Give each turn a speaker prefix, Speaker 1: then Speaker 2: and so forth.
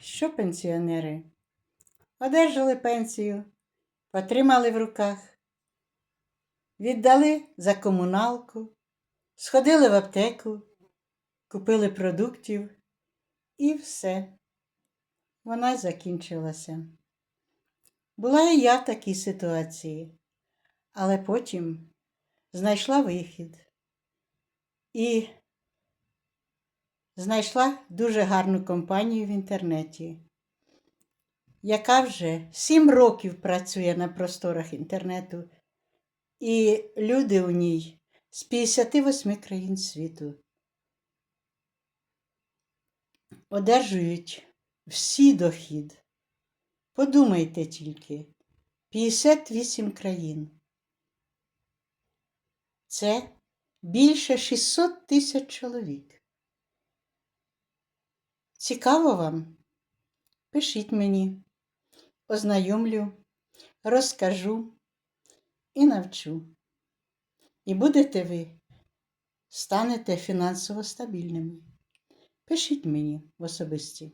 Speaker 1: що пенсіонери одержали пенсію, потримали в руках, віддали за комуналку, сходили в аптеку, купили продуктів і все. Вона закінчилася. Була і я в такій ситуації, але потім знайшла вихід і знайшла дуже гарну компанію в інтернеті, яка вже сім років працює на просторах інтернету, і люди у ній з 58 країн світу одержують всі дохід. Подумайте тільки, 58 країн. Це більше 600 тисяч чоловік. Цікаво вам? Пишіть мені, ознайомлю, розкажу і навчу. І будете ви, станете фінансово стабільними. Пишіть мені в особисті.